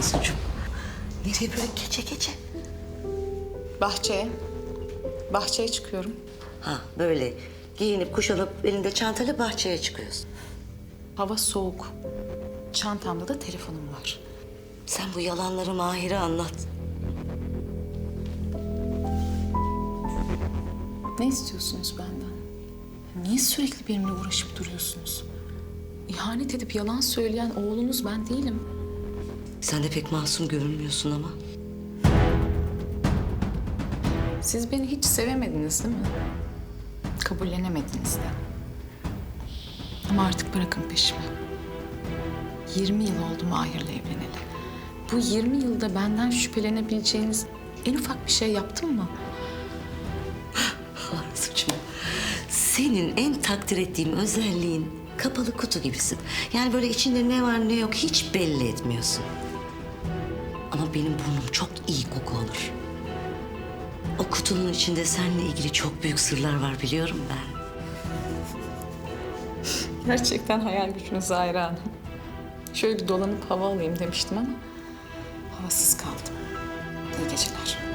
Arzucuğum. Nereye böyle gece gece? Bahçeye. Bahçeye çıkıyorum. Ha böyle giyinip kuşanıp elinde çantayla bahçeye çıkıyorsun. Hava soğuk. Çantamda da telefonum var. Sen bu yalanları Mahir'e anlat. Ne istiyorsunuz benden? Niye sürekli benimle uğraşıp duruyorsunuz? İhanet edip yalan söyleyen oğlunuz ben değilim. Sen de pek masum görünmüyorsun ama. Siz beni hiç sevemediniz değil mi? Kabullenemediniz de. Ama artık bırakın peşimi. 20 yıl oldu Mahir'le evleneli. Bu 20 yılda benden şüphelenebileceğiniz en ufak bir şey yaptım mı? Arzucuğum, senin en takdir ettiğim özelliğin kapalı kutu gibisin. Yani böyle içinde ne var ne yok hiç belli etmiyorsun. Ama benim burnum çok iyi koku olur. O kutunun içinde seninle ilgili çok büyük sırlar var biliyorum ben. Gerçekten hayal gücünüze hayranım. Şöyle bir dolanıp hava alayım demiştim ama havasız kaldım. İyi geceler.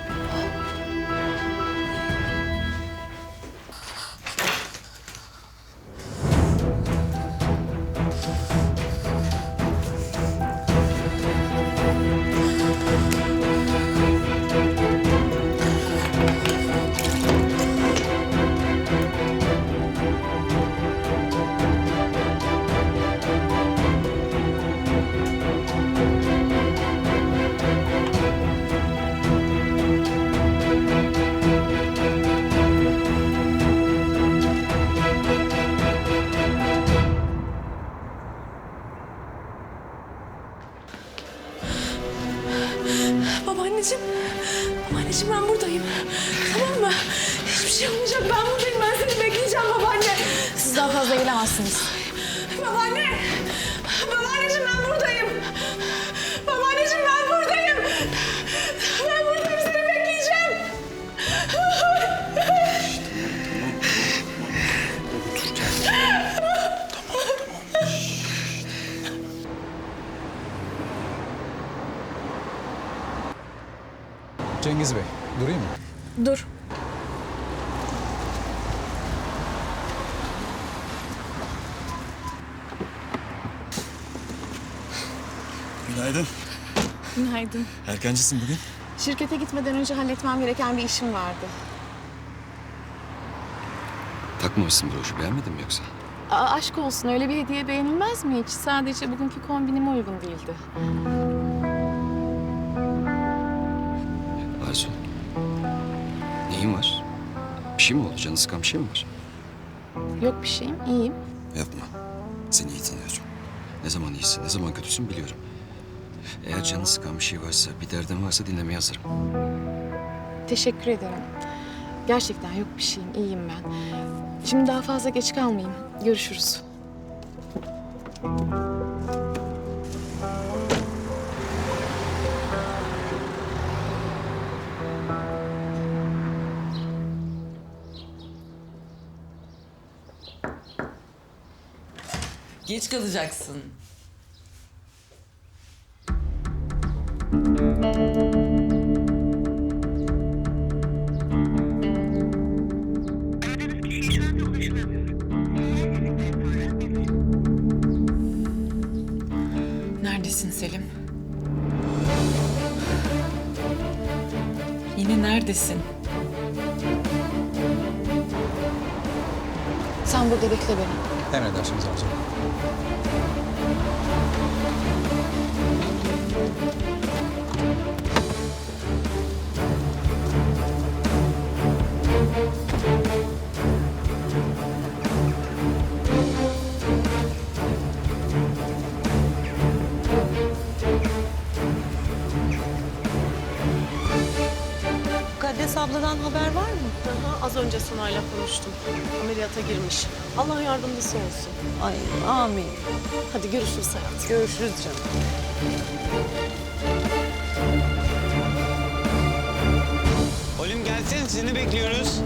Buradayım. Tamam mı? Hiçbir şey olmayacak. Ben buradayım. Ben seni bekleyeceğim babaanne. Siz daha fazla gelemezsiniz. Babaanne! Babaanneciğim ben Cengiz Bey, durayım mı? Dur. Günaydın. Günaydın. Erkencisin bugün. Şirkete gitmeden önce halletmem gereken bir işim vardı. Takmamışsın broşu beğenmedin mi yoksa? Aa, aşk olsun öyle bir hediye beğenilmez mi hiç? Sadece bugünkü kombinime uygun değildi. Neyin var? Bir şey mi oldu? Canı sıkan bir şey mi var? Yok bir şeyim, iyiyim. Yapma. Seni iyi tanıyorum. Ne zaman iyisin, ne zaman kötüsün biliyorum. Eğer canı sıkan bir şey varsa, bir derdin varsa dinlemeye hazırım. Teşekkür ederim. Gerçekten yok bir şeyim, iyiyim ben. Şimdi daha fazla geç kalmayayım. Görüşürüz. Geç kalacaksın. Neredesin Selim? Yine neredesin? Sen burada bekle beni. Emredersiniz Arzu. Mukaddes abladan haber var mı? Aha, az önce Sunay'la konuştum. Ameliyata girmiş. Allah yardımcısı olsun. Ay amin. Hadi görüşürüz hayatım. Görüşürüz canım. Oğlum gelsene seni bekliyoruz.